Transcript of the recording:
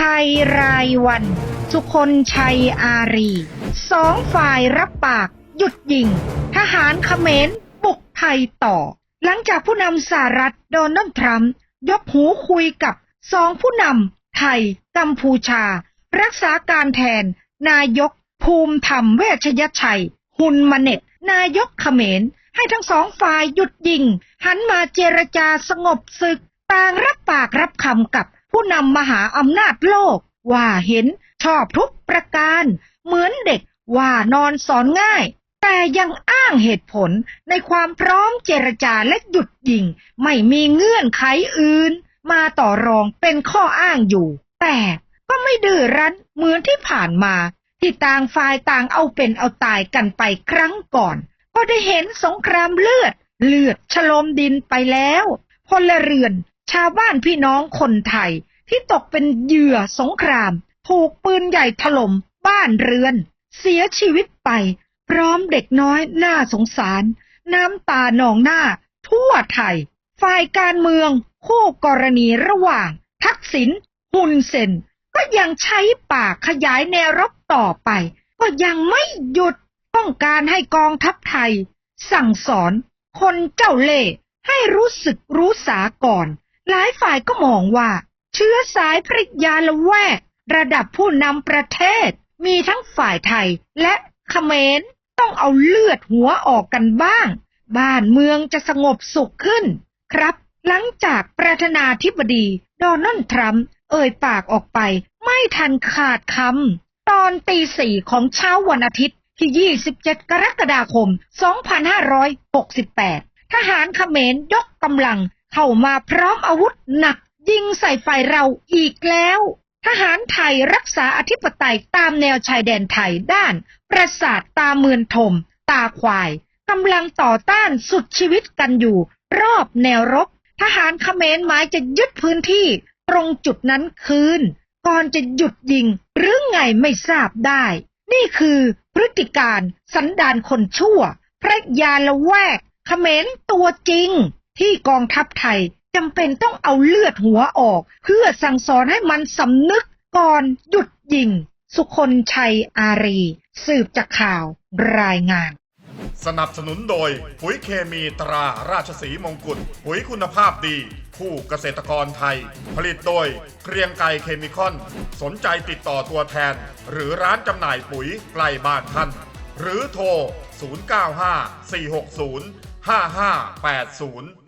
ไทยรายวัน สุคนชัยอารี สองฝ่ายรับปาก หยุดยิง ทหารเขมรบุกไทยต่อ หลังจากผู้นำสหรัฐโดนัลด์ทรัมป์ยกหูคุยกับสองผู้นำไทยกัมพูชา รักษาการแทน นายกภูมิธรรมเวชยชัยหุนมาเน็ต นายกเขมร ให้ทั้งสองฝ่ายหยุดยิง หันมาเจรจาสงบศึก ต่างรับปากรับคำกับ ผู้นำมหาอำนาจโลก ว่าเห็นชอบทุกประการ เหมือนเด็กว่านอนสอนง่าย แต่ยังอ้างเหตุผลในความพร้อมเจรจาและหยุดยิง ไม่มีเงื่อนไขอื่น มาต่อรองเป็นข้ออ้างอยู่ แต่ก็ไม่ดื้อรั้นเหมือนที่ผ่านมา ที่ต่างฝ่ายต่างเอาเป็นเอาตายกันไปครั้งก่อน ก็ได้เห็นสงครามเลือด เลือดฉลมดินไปแล้วพลเรือน ชาวบ้านพี่น้องคนไทยที่ตกเป็นเหยื่อสงคราม ถูกปืนใหญ่ถล่มบ้านเรือน เสียชีวิตไป พร้อมเด็กน้อยน่าสงสาร น้ำตาหนองหน้า ทั่วไทย ฝ่ายการเมืองคู่กรณีระหว่าง ทักษิณฮุนเซนก็ยังใช้ปากขยายแนวรบต่อไป ก็ยังไม่หยุดต้องการให้กองทัพไทย สั่งสอนคนเจ้าเล่ห์ให้รู้สึกรู้สาก่อน หลายฝ่ายก็มองว่า เชื้อสายพริยาละแวก ระดับผู้นำประเทศ มีทั้งฝ่ายไทยและเขมรต้องเอาเลือดหัวออกกันบ้าง บ้านเมืองจะสงบสุขขึ้น ครับ หลังจากประธานาธิบดีโดนัลด์ทรัมป์เอ่ยปากออกไป ไม่ทันขาดคำตอนตีสี่ของเช้าวันอาทิตย์ที่ 27 กรกฎาคม 2568 ทหารเขมรยกกำลัง เข้ามาพร้อมอาวุธหนักยิงใส่ฝ่ายเราอีกแล้ว ทหารไทยรักษาอธิปไตยตามแนวชายแดนไทยด้าน ประสาทตาเมือนทมตาควายกำลังต่อต้านสุดชีวิตกันอยู่ รอบแนวรบ ทหารเขมรหมายจะยึดพื้นที่ตรงจุดนั้นคืน ก่อนจะหยุดยิงหรือไงไม่ทราบได้ นี่คือพฤติการสันดานคนชั่ว พระยาละแวกเขมรตัวจริง ที่กองทัพไทยจำเป็นต้องเอาเลือดหัวออก เพื่อสั่งสอนให้มันสำนึกก่อนหยุดยิง สุคนชัยอารี สืบจากข่าวรายงาน สนับสนุนโดย ปุ๋ยเคมีตราราชสีมงกุฎปุ๋ยคุณภาพดีคู่เกษตรกรไทย ผลิตโดยเกรียงไกรเคมีคอน สนใจติดต่อตัวแทน หรือร้านจำหน่ายปุ๋ยใกล้บ้านท่าน หรือโทร 095 460 5580